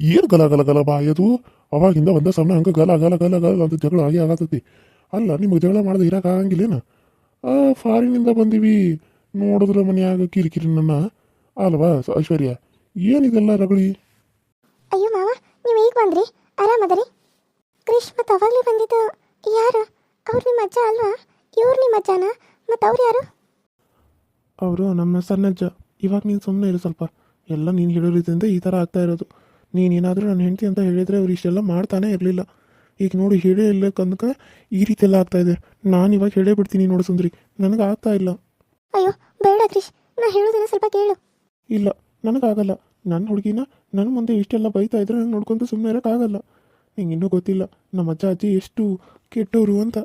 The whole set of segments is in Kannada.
ಏನು ಗಲ ಗಲ ಗಲ ಬಾಯದು ಅವಾಗಿಂದ ಒಂದೇ ಸಮಯ ಹಂಗೆ ಗಲ ಗಲ ಗಲ ಗಲ ಅಂತ ಜಗಳ ಆಗಿ ಆಗತ್ತೈತಿ ಅಲ್ಲ ನಿಮಗೆ ಜಗಳ ಮಾಡದೆ ಇರಕ್ಕೆ ಏನು ಆ ಫಾರಿನಿಂದ ಬಂದೀವಿ. ನೋಡಿದ್ರ ಮನೆಯಾಗ ಕಿರಿಕಿರಿ ನನ್ನ. ಅಲ್ವಾ ಐಶ್ವರ್ಯ? ಏನಿದೆಲ್ಲ ರಗಳಿ? ಅಯ್ಯೋ ಮಾವ ನೀವು ಈಗ ಬಂದ್ರಿ? ಆರಾಮದರಿ ಕ್ರಿಶ್ ಮತ್ತು ಅವಾಗಲೇ ಬಂದಿದ್ದು. ಯಾರು? ಅವ್ರು ನಿಮ್ಮ ಅಜ್ಜ ಅಲ್ವಾ? ಇವ್ರು ನಿಮ್ಮ ಅಜ್ಜನ? ಮತ್ತು ಅವ್ರು ಯಾರು? ಅವರು ನಮ್ಮ ಸಣ್ಣಜ್ಜ ಇವಾಗ ನೀನು ಸುಮ್ಮನೆ ಇರು ಸ್ವಲ್ಪ. ಎಲ್ಲ ನೀನು ಹೇಳೋ ರೀತಿಯಿಂದ ಈ ಥರ ಆಗ್ತಾ ಇರೋದು. ನೀನೇನಾದರೂ ನನ್ನ ಹೆಂಡತಿ ಅಂತ ಹೇಳಿದರೆ ಅವ್ರು ಇಷ್ಟೆಲ್ಲ ಮಾಡ್ತಾನೆ ಇರಲಿಲ್ಲ. ಈಗ ನೋಡಿ ಹೇಳೇ ಇಲ್ಲ ಕನಕ ಈ ರೀತಿ ಎಲ್ಲ ಆಗ್ತಾ ಇದೆ. ನಾನು ಇವಾಗ ಹೇಳೇ ಬಿಡ್ತೀನಿ ನೋಡು ಸುಂದ್ರಿ. ನನಗೆ ಆಗ್ತಾ ಇಲ್ಲ. ಅಯ್ಯೋ ಬೇಡ ಕ್ರಿಶ್ ನಾ ಹೇಳೋದನ್ನ ಸ್ವಲ್ಪ ಕೇಳು. ಇಲ್ಲ ನನಗಾಗಲ್ಲ. ನನ್ನ ಹುಡುಗಿನ ನನ್ನ ಮುಂದೆ ಇಷ್ಟೆಲ್ಲ ಬೈತಾ ಇದ್ರೆ ನಾನು ನೋಡ್ಕೊಂತ ಸುಮ್ಮನೆ ಇರೋಕ್ಕಾಗಲ್ಲ. ನಿಂಗೆ ಇನ್ನೂ ಗೊತ್ತಿಲ್ಲ ನಮ್ಮ ಅಜ್ಜ ಅಜ್ಜಿ ಎಷ್ಟು ಕೆಟ್ಟವರು ಅಂತ.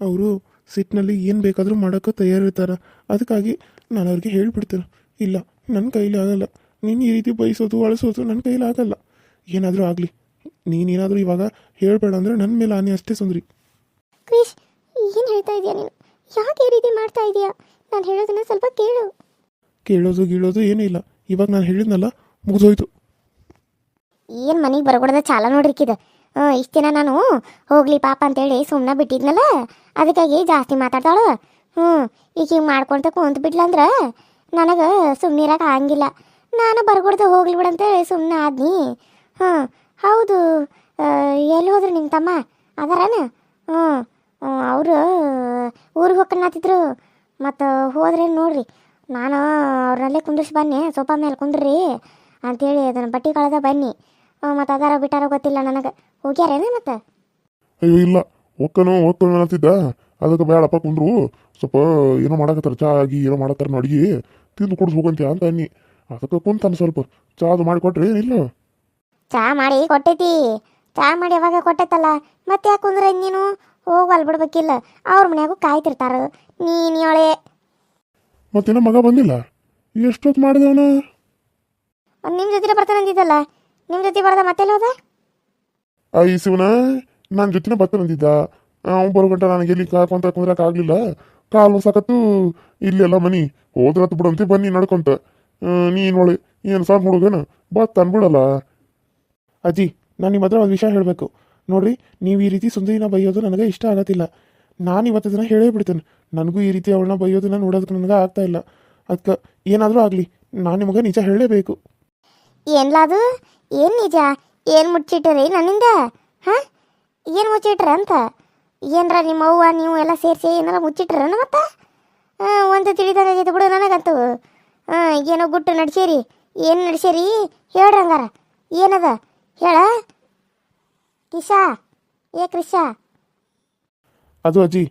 ಅವರು ಸಿಟ್ಟಿನಲ್ಲಿ ಏನು ಬೇಕಾದರೂ ಮಾಡೋಕ್ಕೆ ತಯಾರಿರ್ತಾರೆ. ಅದಕ್ಕಾಗಿ ನಾನು ಅವ್ರಿಗೆ ಹೇಳಿಬಿಡ್ತೇನೆ. ಇಲ್ಲ ನನ್ನ ಕೈಲಿ ಆಗಲ್ಲ. ನೀನು ಈ ರೀತಿ ಬಯಸೋದು ಅಳಿಸೋದು ನನ್ನ ಕೈಲಿ ಆಗಲ್ಲ. ಏನಾದರೂ ಆಗಲಿ. ನೀನೇನಾದರೂ ಇವಾಗ ಹೇಳಬೇಡ ಅಂದರೆ ನನ್ನ ಮೇಲೆ ಆನೆ ಅಷ್ಟೇ ಸುಂದ್ರಿ. ಕ್ರಿಶ್ ಏನು ಹೇಳ್ತಾ ಇದೀಯ ನೀನು? ಯಾಕೆ ಈ ರೀತಿ ಮಾಡ್ತಾ ಇದೀಯಾ? ನಾನು ಹೇಳೋದನ್ನ ಸ್ವಲ್ಪ ಕೇಳು. ಕೇಳೋದು ಗೀಳೋದು ಏನೂ ಇಲ್ಲ. ಇವಾಗ ನಾನು ಹೇಳಿದ್ನಲ್ಲ ಮುಗಿದೋಯ್ತು. ಏನು ಮನೆಗೆ ಬರಗೊಡದ ಚಾಲ ನೋಡ್ರಿಕ್ಕಿದ ಇಷ್ಟು ದಿನ ನಾನು ಹೋಗ್ಲಿ ಪಾಪ ಅಂತೇಳಿ ಸುಮ್ಮನೆ ಬಿಟ್ಟಿದ್ನಲ್ಲ ಅದಕ್ಕಾಗಿ ಜಾಸ್ತಿ ಮಾತಾಡ್ತಾಳು. ಹ್ಞೂ ಈಗ ಹಿಂಗೆ ಮಾಡ್ಕೊಂತ ಕುಂತು ಬಿಡ್ಲಂದ್ರೆ ನನಗೆ ಸುಮ್ಮನೆ ಇರಕ್ಕೆ ಆಗಂಗಿಲ್ಲ. ನಾನು ಬರ್ಗೊಡ್ದೆ ಹೋಗ್ಲಿ ಬಿಡಂತೇಳಿ ಸುಮ್ಮನೆ ಆದ್ನಿ. ಹ್ಞೂ ಹೌದು. ಎಲ್ಲಿ ಹೋದ್ರು ನಿಮ್ಮ ತಮ್ಮ? ಅದಾರನ? ಹ್ಞೂ ಅವರು ಊರಿಗೆ ಹೋಗ್ಕನ್ನತ್ತಿದ್ರು ಮತ್ತು ಹೋದ್ರೆ ನೋಡ್ರಿ. ನಾನು ಅವ್ರನ್ನಲ್ಲೇ ಕುಂದ್ರಿಸಿ ಬನ್ನಿ, ಸೋಫಾ ಮೇಲೆ ಕುಂದ್ರಿ ಅಂತೇಳಿ ಅದನ್ನು ಬಟ್ಟೆ ಕಳೆದ ಬನ್ನಿ. ಮತ್ತು ಅದಾರ ಬಿಟ್ಟಾರ ಗೊತ್ತಿಲ್ಲ ನನಗೆ. ಹೋಗ್ಯಾರೇನ ಮತ್ತೆ? ಇಲ್ಲ. ಒಕ್ಕನು ಒಕ್ಕನು ಅನ್ನತ್ತಿದ್ದ ಅದಕ್ಕೆ ಬೇಡಪ್ಪ ಕುಂದ್ರು. ಸ್ವಲ್ಪ ಏನೋ ಮಾಡಕತ್ತಾರ, ಚಾ ಆಗಿ ಏನೋ ಮಾಡತ್ತಾರ ನೋಡಿ ತಿಂದು ಕುಡಿದು ಅಂತ ಅನ್ನಿ. ಅದಕ್ಕೆ ಕುಂತಾನೆ ಸ್ವಲ್ಪ. ಚಾ ಅದು ಮಾಡಿಕೊಟ್ರಿ ಏನಿಲ್ಲ. ಚಾ ಮಾಡಿ ಕೊಟ್ಟೈತಿ. ಚಾ ಮಾಡಿ ಯಾವಾಗ ಕೊಟ್ಟೈತಲ್ಲ? ಮತ್ತೆ ಯಾಕೆ ಕುಂದ್ರೆ ನೀನು? ಹೋಗಲ್ ಬಿಡ್ಬೇಕಿಲ್ಲ. ಅವ್ರ ಮನ್ಯಾಗೂ ಕಾಯ್ತಿರ್ತಾರ. ನೀನು ಹೇಳೆ ಮತ್ತೇನೋ ಮಗ ಬಂದಿಲ್ಲ. ಎಷ್ಟೊತ್ ಮಾಡಿದವನ? ನಿಮ್ಮ ಜೊತೆ ಬರ್ತಾನೆ ಅಂದಿದ್ದಲ್ಲ. ನಿಮ್ಮ ಜೊತೆ ಬರದ ಮತ್ತೆ ಹೋದ? ಈ ಶಿವನ ನನ್ನ ಜೊತೆನೇ ಬರ್ತಾನಂದಿದ್ದ ಅವ್ನು ಬರೋ ಗಂಟ ನನಗೆ ಎಲ್ಲಿ ಕಾಕೊಂತ ಕುಂದ್ರಕ್ ಆಗ್ಲಿಲ್ಲ. ಕಾಲು ಸಾಕತ್ತು ಇಲ್ಲೆಲ್ಲ ಮನಿ. ಹೋದ್ರತ್ ಬಿಡಂತೆ ಬನ್ನಿ ನಡ್ಕೊಂತ. ನೀನು ನೀನ್ ಒಳ್ಳೆ ಏನು ಸಾಕು ಹುಡುಗನ? ಬತ್ ಅನ್ಬಿಡಲ್ಲ ಅಜ್ಜಿ ನಾನು ನಿಮ್ಮ ಹತ್ರ ಒಂದು ವಿಷಯ ಹೇಳಬೇಕು. ನೋಡ್ರಿ, ನೀವು ಈ ರೀತಿ ಸುಂದರಿನ ಬೈಯೋದು ನನಗೆ ಇಷ್ಟ ಆಗತ್ತಿಲ್ಲ. ನಾನು ಇವತ್ತು ದಿನ ಹೇಳೇ ಬಿಡ್ತೇನೆ. ನನಗೂ ಈ ರೀತಿ ಅವಳನ್ನ ಬೈಯೋದನ್ನ ನೋಡೋದಕ್ಕೆ ನನಗೆ ಆಗ್ತಾ ಇಲ್ಲ. ಅದಕ್ಕೆ ಏನಾದರೂ ಆಗಲಿ, ನಾನು ನಿಮಗೆ ನಿಜ ಹೇಳಲೇಬೇಕು ಏನ್ಲಾದು ಏನು ನಿಜ? ಏನು ಮುಚ್ಚಿಟ್ರಿ ನನ್ನಿಂದ? ಹಾಂ? ಏನು ಮುಚ್ಚಿಟ್ರ ಅಂತ? ಏನರ ನಿಮ್ಮ ಅವ್ವ, ನೀವು ಎಲ್ಲ ಸೇರಿಸಿ ಏನಾರ ಮುಚ್ಚಿಟ್ರ ಮತ್ತೆ? ಒಂದು ತಿಳಿದಾಗೈತೆ ಬಿಡು ನನಗಂತು. ಹಾಂ ಏನೋ ಗುಟ್ಟು ನಡ್ಸೇರಿ. ಏನು ನಡ್ಸೇರಿ? ಹೇಳ್ರಿ ಹಂಗಾರ. ಏನದ? ಹೇಳ? ಕಿಶಾ ಏ ಕೃಷಾ ಅದು ಅಜ್ಜಿ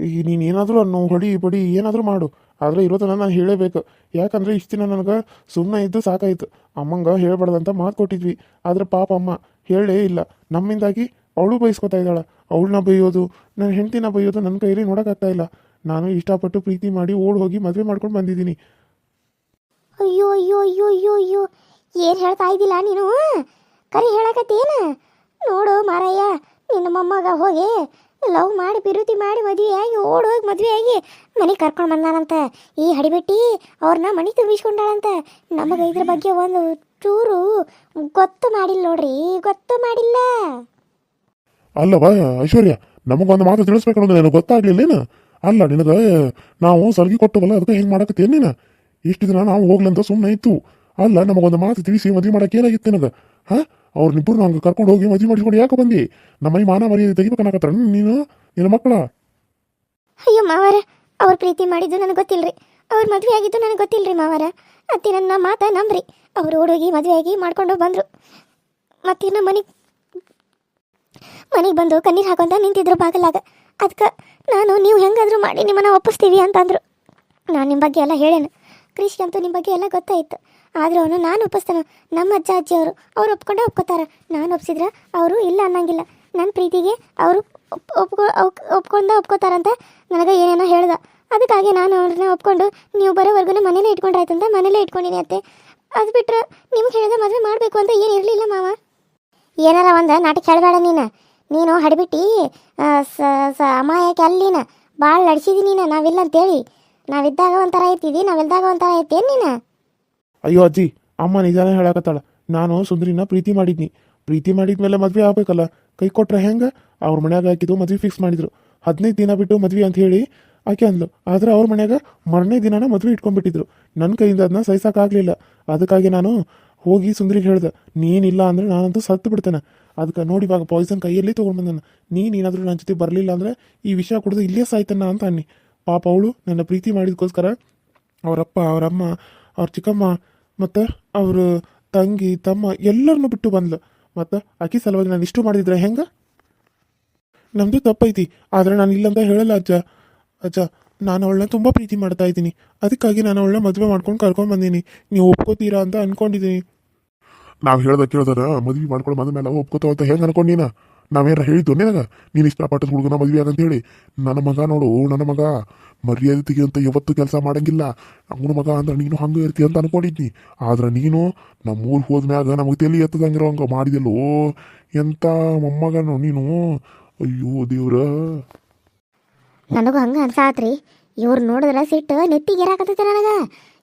ಈಗ ನೀನು ಏನಾದರೂ ಅನ್ನೋ ಹೊಡಿ ಬಡಿ ಏನಾದರೂ ಮಾಡು. ಆದರೆ ಇರೋದನ್ನ ನಾನು ಹೇಳಬೇಕು. ಯಾಕಂದರೆ ಇಷ್ಟು ದಿನ ನನಗೆ ಸುಮ್ಮನೆ ಇದ್ದು ಸಾಕಾಯ್ತು. ಅಮ್ಮಂಗೆ ಹೇಳ್ಬಾರ್ದಂತ ಮಾತು ಕೊಟ್ಟಿದ್ವಿ. ಆದರೆ ಪಾಪ ಅಮ್ಮ ಹೇಳೇ ಇಲ್ಲ. ನಮ್ಮಿಂದಾಗಿ ಅವಳು ಬಯಸ್ಕೊತಾ ಇದ್ದಾಳೆ. ಅವಳನ್ನ ಬೈಯೋದು ನನ್ನ ಹೆಂಡ್ತಿನ ಬೈಯೋದು ನನ್ನ ಕೈಯಲ್ಲಿ ನೋಡೋಕ್ಕಾಗ್ತಾ ಇಲ್ಲ. ನಾನು ಇಷ್ಟಪಟ್ಟು ಪ್ರೀತಿ ಮಾಡಿ ಓಡ್ ಹೋಗಿ ಮದುವೆ ಮಾಡ್ಕೊಂಡು ಬಂದಿದ್ದೀನಿ. ಅಯ್ಯೋ ಅಯ್ಯೋ ಅಯ್ಯೋ ಅಯ್ಯೋ ಅಯ್ಯೋ. ಏನು ಹೇಳ್ತಾ ಇದ್ದಿಲ್ಲ ನೀನು? ಕರಿ ಹೇಳಕತ್ತೇನ? ನೋಡು ಮಾರಯ್ಯ, ನಿನ್ನ ಮೊಮ್ಮಗ ಹೋಗಿ ಲವ್ ಮಾಡಿ ಬಿರುತಿ ಮಾಡಿ ಮದುವೆಯಾಗಿ ಆಗಿ ಓಡ್ ಹೋಗಿ ಮದ್ವೆ ಆಗಿ ಮನೆಗೆ ಕರ್ಕೊಂಡು ಬಂದಾನಂತ. ಈ ಹಡಿಬಿಟ್ಟಿ ಅವ್ರನ್ನ ಮನೆ ತುಂಬಿಸ್ಕೊಂಡಾಳಂತ ನಮಗೆ ಇದ್ರ ಬಗ್ಗೆ ಒಂದು ಚೂರು ಗೊತ್ತು ಮಾಡಿಲ್ಲ ನೋಡ್ರಿ. ಗೊತ್ತು ಮಾಡಿಲ್ಲ. ಅಲ್ಲವಾ ಐಶ್ವರ್ಯ ನಮಗೊಂದು ಮಾತು ತಿಳಿಸ್ಬೇಕು ಅನ್ನೋದು ನನಗೆ ಗೊತ್ತಾಗ್ಲಿಲ್ಲೇನು ಅಲ್ಲ, ನಿನಗ ನಾವು ಸಲಗಿ ಕೊಟ್ಟವಲ್ಲ, ಅದಕ್ಕೆ ಹೆಂಗೆ ಮಾಡಕತ್ತೇನು ನೀನು? ಇಷ್ಟು ದಿನ ನಾವು ಹೋಗ್ಲಂತ ಸುಮ್ಮನೆ ಇತ್ತು ಅಲ್ಲ, ನಮಗೊಂದು ಮಾತು ತಿಳಿಸಿ ಮದುವೆ ಮಾಡಕ್ಕೆ ಏನಾಗಿತ್ತು ನಿನಗೆ? ಹಾ? ಅವ್ರನ್ನಿಬ್ಬರು ಹಂಗೆ ಕರ್ಕೊಂಡು ಹೋಗಿ ಮದುವೆ ಮಾಡಿಸ್ಕೊಂಡು ಯಾಕೆ ಬಂದಿ? ನಮ್ಮ ಮನೆ ಮರ್ಯಾದೆ ತೆಗಿಬೇಕನ್ನಕತ್ತಾರ ನೀನು? ನಿನ್ನ ಮಕ್ಕಳ? ಅಯ್ಯೋ ಮಾವರ, ಅವ್ರ ಪ್ರೀತಿ ಮಾಡಿದ್ದು ನನಗೆ ಗೊತ್ತಿಲ್ರಿ. ಅವ್ರ ಮದುವೆ ಆಗಿದ್ದು ನನಗೆ ಗೊತ್ತಿಲ್ರಿ ಮಾವರ. ಅತ್ತಿ ನನ್ನ ಮಾತ ನಂಬ್ರಿ. ಅವ್ರು ಓಡೋಗಿ ಆಗಿ ಮಾಡ್ಕೊಂಡು ಬಂದರು. ನಮ್ಮ ಮನೆಗೆ ಮನೆಗೆ ಬಂದು ಕಣ್ಣೀರು ಹಾಕೊಂತ ನಿಂತಿದ್ರು ಬಾಗಲಾಗ. ಅದಕ್ಕೆ ನಾನು, ನೀವು ಹೆಂಗಾದರೂ ಮಾಡಿ ನಿಮ್ಮನ್ನ ಒಪ್ಪಿಸ್ತೀವಿ ಅಂತಂದರು. ನಾನು ನಿಮ್ಮ ಬಗ್ಗೆ ಎಲ್ಲ ಹೇಳೇನು. ಕೃಷಿಗಂತೂ ನಿಮ್ಮ ಬಗ್ಗೆ ಎಲ್ಲ ಗೊತ್ತಾಯಿತು. ಆದರೂ ಅವನು ನಾನು ಒಪ್ಪಿಸ್ತಾನ? ನಮ್ಮ ಅಜ್ಜ ಅಜ್ಜಿ ಅವರು ಒಪ್ಕೊಂಡೆ ಒಪ್ಕೋತಾರೆ. ನಾನು ಒಪ್ಸಿದ್ರೆ ಅವರು ಇಲ್ಲ ಅನ್ನಂಗಿಲ್ಲ. ನನ್ನ ಪ್ರೀತಿಗೆ ಅವರು ಒಪ್, ಒಪ್ಕೊ, ಒಪ್- ಒಪ್ಕೊಂಡ ಒಪ್ಕೋತಾರಂತ. ನನಗೆ ಏನೇನೋ ಹೇಳ್ದ. ಅದಕ್ಕಾಗಿ ನಾನು ಅವ್ರನ್ನ ಒಪ್ಕೊಂಡು ನೀವು ಬರೋವರೆಗೂ ಮನೇಲೇ ಇಟ್ಕೊಂಡ್ರಾಯ್ತಂತ ಮನೇಲೇ ಇಟ್ಕೊಂಡಿನಿ ಅತ್ತೆ. ಅದು ಬಿಟ್ಟರೆ ನಿಮ್ಗೆ ಹೇಳಿದ ಮದುವೆ ಮಾಡಬೇಕು ಅಂತ ಏನು ಇರಲಿಲ್ಲ ಮಾವ? ಏನಾರ ಒಂದು ನಾಟಕ ಹೇಳಬೇಡ ನೀನು. ನೀನು ಹಡಿಬಿಟ್ಟು ಸ ಅಮಾಯಕ್ಕೆ ಅಲ್ಲಿನ ಭಾಳ ನಡ್ಸಿದಿ ನೀನು. ನಾವಿಲ್ಲ ಅಂತೇಳಿ ನಾವಿದ್ದಾಗ ಒಂಥರ ಐತಿದಿ ನಾವಿದ್ದಾಗ ಒಂಥರ ಐತೇನು ನೀನು? ಅಯ್ಯೋ ಅಜ್ಜಿ, ಅಮ್ಮ ನಿಜಾನೇ ಹೇಳಕತ್ತಾಳ. ನಾನು ಸುಂದರಿನ ಪ್ರೀತಿ ಮಾಡಿದ್ನಿ. ಪ್ರೀತಿ ಮಾಡಿದ್ಮೇಲೆ ಮದ್ವೆ ಆಗ್ಬೇಕಲ್ಲ. ಕೈ ಕೊಟ್ರೆ ಹೆಂಗ? ಅವ್ರ ಮನ್ಯಾಗ ಹಾಕಿದ್ದು ಮದ್ವೆ ಫಿಕ್ಸ್ ಮಾಡಿದ್ರು. ಹದಿನೈದು ದಿನ ಬಿಟ್ಟು ಮದ್ವೆ ಅಂತ ಹೇಳಿ ಆಕೆ ಅಂದ್ಲು. ಆದ್ರೆ ಅವ್ರ ಮನ್ಯಾಗ ಮರನೇ ದಿನನ ಮದ್ವೆ ಇಟ್ಕೊಂಡ್ಬಿಟ್ಟಿದ್ರು. ನನ್ನ ಕೈಯಿಂದ ಅದನ್ನ ಸಹಿಸಕ್ಕಾಗ್ಲಿಲ್ಲ ಅದಕ್ಕಾಗಿ ನಾನು ಹೋಗಿ ಸುಂದರಿಗೆ ಹೇಳ್ದೆ, ನೀನಿಲ್ಲ ಅಂದ್ರೆ ನಾನಂತೂ ಸತ್ತು ಬಿಡ್ತೇನೆ. ಅದಕ್ಕೆ ನೋಡಿ ಇವಾಗ ಪಾಯ್ಸನ್ ಕೈಯಲ್ಲಿ ತೊಗೊಂಡು ಬಂದನ. ನೀನೇನಾದರೂ ನನ್ನ ಜೊತೆ ಬರಲಿಲ್ಲ ಅಂದ್ರೆ ಈ ವಿಷಯ ಕುಡಿದು ಇಲ್ಲೇ ಸಾಯ್ತಾನ ಅಂತ ಅನ್ನಿ. ಪಾಪ ಅವಳು ನನ್ನ ಪ್ರೀತಿ ಮಾಡಿದ್ಕೋಸ್ಕರ ಅವರಪ್ಪ, ಅವರಮ್ಮ, ಅವ್ರ ಚಿಕ್ಕಮ್ಮ ಮತ್ತು ಅವರು ತಂಗಿ, ತಮ್ಮ ಎಲ್ಲರನ್ನೂ ಬಿಟ್ಟು ಬಂದ್ಲು. ಮತ್ತು ಆಕಿ ಸಲುವಾಗಿ ನಾನು ಇಷ್ಟು ಮಾಡಿದ್ರೆ ಹೆಂಗೆ? ನಮ್ಮದು ತಪ್ಪೈತಿ. ಆದರೆ ನಾನು ಇಲ್ಲಂತ ಹೇಳಲ್ಲ ಅಜ್ಜ. ಅಜ್ಜ, ನಾನು ಅವಳನ್ನ ತುಂಬ ಪ್ರೀತಿ ಮಾಡ್ತಾ ಇದ್ದೀನಿ. ಅದಕ್ಕಾಗಿ ನಾನು ಅವಳನ್ನ ಮದುವೆ ಮಾಡ್ಕೊಂಡು ಕರ್ಕೊಂಡು ಬಂದೀನಿ. ನೀವು ಒಪ್ಕೋತೀರಾ ಅಂತ ಅನ್ಕೊಂಡಿದ್ದೀನಿ ನಾವು ಹೇಳ್ದ ಕೇಳ್ದಾರ ಮದುವೆ ಮಾಡ್ಕೊಂಡು ಬಂದ ಮೇಲೆ ಒಪ್ಕೋತಾವ ಅಂತ ಹೆಂಗೆ ಅನ್ಕೊಂಡೀನ ನಾವೇನಾರ ಹೇಳಿದ್ದು ನಿನಗ ನೀನು ಇಷ್ಟಪಟ್ಟದ ಹುಡುಗನ ಮದುವೆ ಆಗಂತ ಹೇಳಿ ನನ್ನ ಮಗ ನೋಡು, ನನ್ನ ಮಗ. ಮರ್ಯಾದೆ ಅಂತ ಯಾವತ್ತು ಕೆಲಸ ಮಾಡಂಗಿಲ್ಲ. ಅವನ ಮಗ ಅಂದ್ರೆ ನೀನು ಹಂಗೆ ಇರ್ತಿ ಅಂತ ಅನ್ಕೊಂಡಿದ್ನಿ. ಆದ್ರೆ ನೀನು ನಮ್ಮ ಊರಿಗೆ ಹೋದ್ಮ್ಯಾಗ ನಮಗೆ ತಲೆ ಎತ್ತದಂಗಿರೋ ಹಂಗೆ ಮಾಡಿದೆಲ್ಲೋ ಎಂತ ಮೊಮ್ಮಗನು ನೀನು. ಅಯ್ಯೋ ದೇವ್ರ. ನನಗೂ ಹಂಗೆ ಅನ್ಸಾತ್ರಿ. ಇವ್ರು ನೋಡಿದ್ರೆ ಸಿಟ್ಟು ನೆತ್ತಿಗೆ ಏರಾಕತ್ತೈತೆ ನನಗೆ.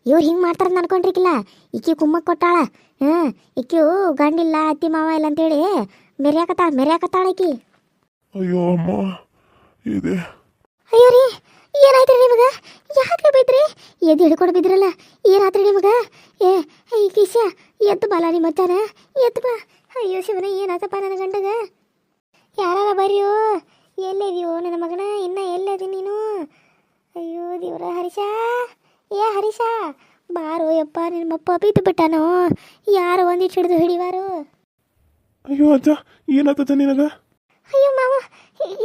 ಇವ್ರು ಹಿಂಗೆ ಮಾಡ್ತಾರಂತ ಅನ್ಕೊಂಡಿರ್ಕಿಲ್ಲ. ಇಕ್ಕಿ ಕುಮ್ಮಕ್ಕೆ ಕೊಟ್ಟಾಳ. ಹಾಂ ಇಕ್ಕಿಯು ಗಂಡಿಲ್ಲ, ಅತ್ತಿ ಮಾವ ಇಲ್ಲ ಅಂತೇಳಿ ಮೆರ್ಯಾಕತ್ತಾಳ ಮೆರ್ಯಾಕತ್ತಾಳ ಅಯ್ಯೋ ಅಮ್ಮ ಇದೆ. ಅಯ್ಯೋ ರೀ ಏನಾಯ್ತ್ರಿ ನಿಮಗೆ? ಯಾಕೆ ಬೈತ್ರಿ? ಎದ್ದು ಹಿಡ್ಕೊಂಡು ಬಿದ್ರಲ್ಲ ಏನಾತ್ರಿ ನಿಮಗೆ? ಏ ಈ ಕಿಶ ಎದ್ದು ಬಾಲ ನಿಮ್ಮ ಅಜ್ಜನ ಎದ್ದು ಬಾ. ಅಯ್ಯೋ ಶಿವನ ಏನಾತಪ್ಪ ನನ್ನ ಗಂಡಗ? ಯಾರಾರ ಬರ್ರಿಯೋ ಎಲ್ಲಿದೆಯೋ ನನ್ನ ಮಗನ? ಇನ್ನ ಎಲ್ಲದಿ ನೀನು? ಅಯ್ಯೋ ದೇವ್ರ ಹರೀಶ ಏ ಹರೀಶ ಬಾರೋ ಯಪ್ಪ ನಿಮ್ಮಪ್ಪ ಬಿದ್ದು ಬಿಟ್ಟಾನೋ ಯಾರು ಒಂದಿಟ್ಟು ಹಿಡಿದು ಹಿಡಿವಾರು? ಅಯ್ಯೋ ಅಜ್ಜ ಏನಾಗ್ತದ ನಿನಗ? ಅಯ್ಯೋ ಮಾವ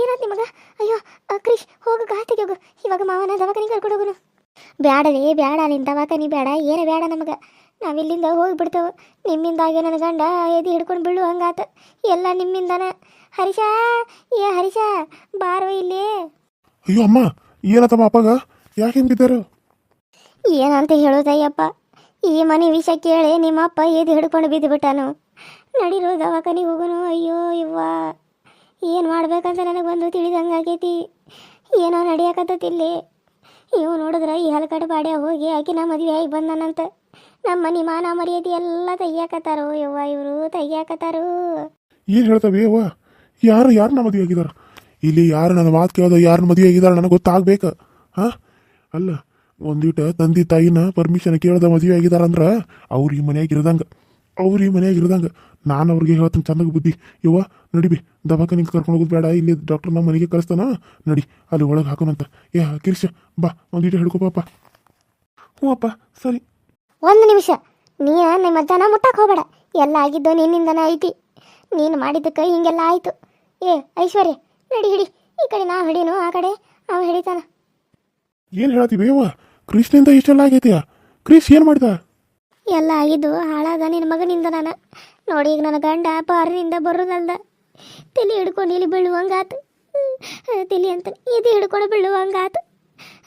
ಏನಾತ್ ನಿಮಗ ಅಯ್ಯೋ ಅಕ್ರಿಶ್ ಕ್ರಿಶ್ ಹೋಗು ಗಾತಿಗೆ ಹೋಗು ಇವಾಗ ಮಾವನ ದವಾಖಾನಿಗೆ ಕರ್ಕೊಂಡು ಹೋಗುನು. ಬ್ಯಾಡ ರೀ ಬ್ಯಾಡ ನಿನ್ ದವಾಖಾನಿ ಬೇಡ ಏನು ಬೇಡ ನಮಗೆ. ನಾವಿಲ್ಲಿಂದ ಹೋಗ್ಬಿಡ್ತೇವೆ. ನಿಮ್ಮಿಂದಾಗೆ ನನ್ನ ಗಂಡ ಎದಿ ಹಿಡ್ಕೊಂಡು ಬೀಳು ಹಂಗಾತ. ಎಲ್ಲ ನಿಮ್ಮಿಂದನ. ಹರೀಶ ಏ ಹರೀಶ ಬಾರೋ ಇಲ್ಲಿ. ಅಯ್ಯೋ ಅಮ್ಮ ಏನತ್ತಮ್ಮ ಅಪ್ಪಗ? ಯಾಕೆ ಹಿಂಗೆ ಬಿದ್ದಾರು ಏನಂತ ಹೇಳೋದಯ್ಯಪ್ಪ. ಈ ಮನೆ ವಿಷಯ ಕೇಳಿ ನಿಮ್ಮಪ್ಪ ಎದಿ ಎದು ಹಿಡ್ಕೊಂಡು ಬಿದ್ದು ಬಿಟ್ಟಾನು ನಡಿರೋ ದವಾಖಾನಿಗೆ ಹೋಗೋನು? ಅಯ್ಯೋ ಇವ್ವ ಏನು ಮಾಡ್ಬೇಕಂತ ನನಗೆ ಬಂದು ತಿಳಿದಂಗೆ ಆಗೈತಿ ಏನೋ ನಡಿಯಾಕತ್ತತಿಲ್ಲಿ ಇವು ನೋಡಿದ್ರೆ ಈ ಹಲಕಡೆ ಬಾಡ್ಯ ಹೋಗಿ ಆಕೆ ನಮ್ಮ ಮದುವೆ ಆಗಿ ಬಂದನಂತ. ನಮ್ಮ ಮನೆ ಮಾನ ಮರ್ಯಾದೆ ಎಲ್ಲ ತೆಗಿಯಾಕತ್ತಾರೋ? ಯವ್ವ, ಇವರು ತೆಗಿಯಾಕತ್ತಾರು? ಏನು ಹೇಳ್ತವೆ ಅವ್ವ ಯಾರು ನಮ್ಮ ಮದುವೆ ಆಗಿದಾರ? ಇಲ್ಲಿ ಯಾರು ನನ್ನ ಮಾತು ಕೇಳೋದು ಯಾರು ಮದುವೆ ಆಗಿದಾರ ನನಗೆ ಗೊತ್ತಾಗ್ಬೇಕು. ಹಾಂ? ಅಲ್ಲ ಒಂದಿಟ ತಂದೆ ತಾಯಿನ ಪರ್ಮಿಷನ್ ಕೇಳ್ದ ಮದುವೆ ಆಗಿದಾರ ಅಂದ್ರೆ ಅವ್ರು ಈ ಮನ್ಯಾಗ ಅವ್ರು ಈ ನಾನು ಅವ್ರಿಗೆ ಹೇಳ್ತೀನಿ ಚೆನ್ನಾಗಿ ಬುದ್ಧಿ. ಯವ್ವ ನಡಿಬಿ ದವಾಖಾನಿಗೆ ಕರ್ಕೊಂಡು ಹೋಗೋದು ಬೇಡ ಇಲ್ಲಿ ಡಾಕ್ಟರ್ ನಮ್ಮ ಮನೆಗೆ ಕಳಿಸ್ತಾನ ನಡಿ ಅಲ್ಲಿ ಒಳಗೆ ಹಾಕೋಣಂತ ಏ ಕಿರ್ಷ ಬಾ ಒಂದಿಟ ಹಿಡ್ಕೊ ಪಾಪ. ಹ್ಞೂ ಅಪ್ಪ ಸರಿ. ಒಂದು ನಿಮಿಷ. ನೀ ನಿಮ್ಮ ಅಜ್ಜನ ಮುಟ್ಟಕ್ಕೆ ಹೋಗಬೇಡ. ಎಲ್ಲ ಆಗಿದ್ದು ನಿನ್ನಿಂದನೇ ಐತಿ. ನೀನು ಮಾಡಿದ್ದಕ್ಕೆ ಹಿಂಗೆಲ್ಲ ಆಯಿತು. ಏ ಐಶ್ವರ್ಯ ನಡಿ ಹಿಡಿ. ಈ ಕಡೆ ನಾವು ಹಿಡೀನು ಆ ಕಡೆ ಅವ ಹಿಡಿತಾನ. ಏನು ಹೇಳತ್ತೀವಿ ಯವ್ವ? ಕೃಷ್ಣಿಂದ ಇಷ್ಟೆಲ್ಲ ಆಗೈತಿಯ? ಕ್ರಿಶ್ ಏನು ಮಾಡ್ದ? ಎಲ್ಲ ಆಗಿದ್ದು ಹಾಳಾದ ನಿನ್ನ ಮಗನಿಂದ ನಾನು. ನೋಡಿ ಈಗ ನನ್ನ ಗಂಡ ಬಾರಿನಿಂದ ಬರೋದಲ್ದ. ತಲೆ ಹಿಡ್ಕೊಂಡು ಇಲ್ಲಿ ಬೀಳುವಂಗಾತು. ತಲೆ ಅಂತ ಇದು ಹಿಡ್ಕೊಂಡು ಬೀಳುವಂಗಾತು.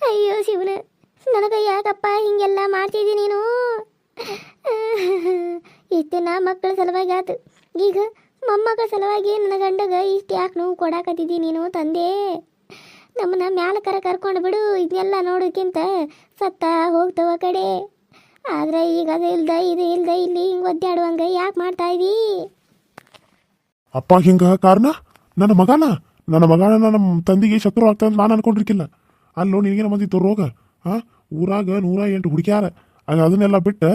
ಅಯ್ಯೋ ಶಿವನ ನನಗೆ ಯಾಕಪ್ಪ ಹಿಂಗೆಲ್ಲ ಮಾಡ್ತಿದ್ದಿ ನೀನು. ಇಷ್ಟು ನಾ ಮಕ್ಕಳ ಸಲುವಾಗಿ ಆತು ಈಗ ಮೊಮ್ಮಕ್ಕಳ ಸಲುವಾಗಿ ನನ್ನ ಗಂಡಗ ಇಷ್ಟು ಯಾಕೆ ನೋವು ಕೊಡಾಕತ್ತಿದ್ದಿ ನೀನು ತಂದೆ? ನಮ್ಮನ್ನ ಮ್ಯಾಲ ಕರ ಕರ್ಕೊಂಡು ಬಿಡು ಇದನ್ನೆಲ್ಲ ನೋಡೋಕ್ಕಿಂತ ಸತ್ತ ಹೋಗ್ತವ ಕಡೆ. ಆದ್ರೆ ಈಗ ಅದು ಇಲ್ದ, ಇದು ಇಲ್ದ, ಇಲ್ಲಿ ಹಿಂಗೆ ಒದ್ದಾಡುವಂಗ ಯಾಕೆ ಮಾಡ್ತಾ ಇದೀ? ಅಪ್ಪ ಹಿಂಗ ಕಾರಣ? ನನ್ನ ಮಗನ? ನನ್ನ ಮಗನ ನನ್ನ ತಂದಿಗೆ ಶತ್ರು ಆಗ್ತದೆ ನಾನು ಅನ್ಕೊಂಡಿರ್ಕಿಲ್ಲ. ಅಲ್ಲೋ, ನಿನಗೇನು ಬಂದಿತ್ತು ರೋಗ? ಹಾ? ಊರಾಗ ನೂರ ಎಂಟು ಹುಡುಕ್ಯಾರ. ಅದನ್ನೆಲ್ಲ ಬಿಟ್ಟು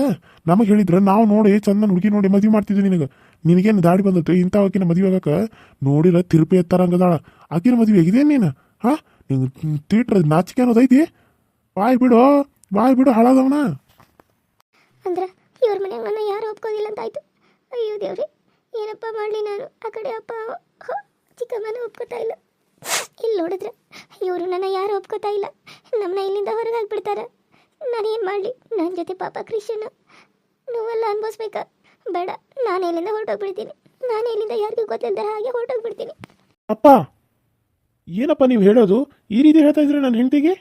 ನಮಗೆ ಹೇಳಿದ್ರೆ ನಾವು ನೋಡಿ ಚಂದನ್ ಹುಡುಗಿ ನೋಡಿ ಮದುವೆ ಮಾಡ್ತಿದ್ವಿ ನಿನಗೆ. ನಿನಗೇನು ದಾಡಿ ಬಂದತ್ತು ಇಂಥ ಆಕಿನ ಮದುವೆ ಆಗಕ್ಕೆ ನೋಡಿರ ತಿರುಪಿ ಎತ್ತಾರಂಗದಾಳ. ಆಕಿನ ಮದುವೆ ಇದೆ ನೀನು? ಹಾ? ನಿಂಗೆ ತೀಟ್ರ ನಾಚಿಕೆ ಅನ್ನೋದೈತಿ ಬಾಯ್ ಬಿಡು ಬಾಯ್ ಬಿಡು ಹಾಳಾದವನ. ಅಂದ್ರೆ ಇವ್ರ ಮನೆಯಾಗ ನನ್ನ ಯಾರು ಒಪ್ಕೋದಿಲ್ಲ ಅಂತಾಯ್ತು ಅಯ್ಯೋ ದೇವ್ರಿ, ಏನಪ್ಪ ಮಾಡಲಿ ನಾನು? ಆ ಕಡೆ ಅಪ್ಪ ಚಿಕ್ಕಮ್ಮನ ಒಪ್ಕೋತಾ ಇಲ್ಲ. ಇಲ್ಲಿ ನೋಡಿದ್ರೆ ಇವರು ನನ್ನ ಯಾರು ಒಪ್ಕೋತಾ ಇಲ್ಲ. ನಮ್ಮನ್ನ ಇಲ್ಲಿಂದ ಹೊರಗೆ ನಾನು ಏನು ಮಾಡಲಿ? ನನ್ನ ಜೊತೆ ಪಾಪ ಕ್ರಿಶ್ಚನ್ ನೋವೆಲ್ಲ ಅನ್ಭವಿಸ್ಬೇಕಾ? ಬೇಡ, ನಾನು ಇಲ್ಲಿಂದ ಹೊರಟೋಗ್ಬಿಡ್ತೀನಿ. ನಾನು ಇಲ್ಲಿಂದ ಯಾರಿಗೂ ಗೊತ್ತಿಲ್ಲದ ಹಾಗೆ ಹೊರಟೋಗ್ಬಿಡ್ತೀನಿ. ಅಪ್ಪ, ಏನಪ್ಪ ನೀವು ಹೇಳೋದು? ಈ ರೀತಿ ಹೇಳ್ತಾ ಇದ್ರೆ ನನ್ನ ಹೆಂಡತಿಗೆ?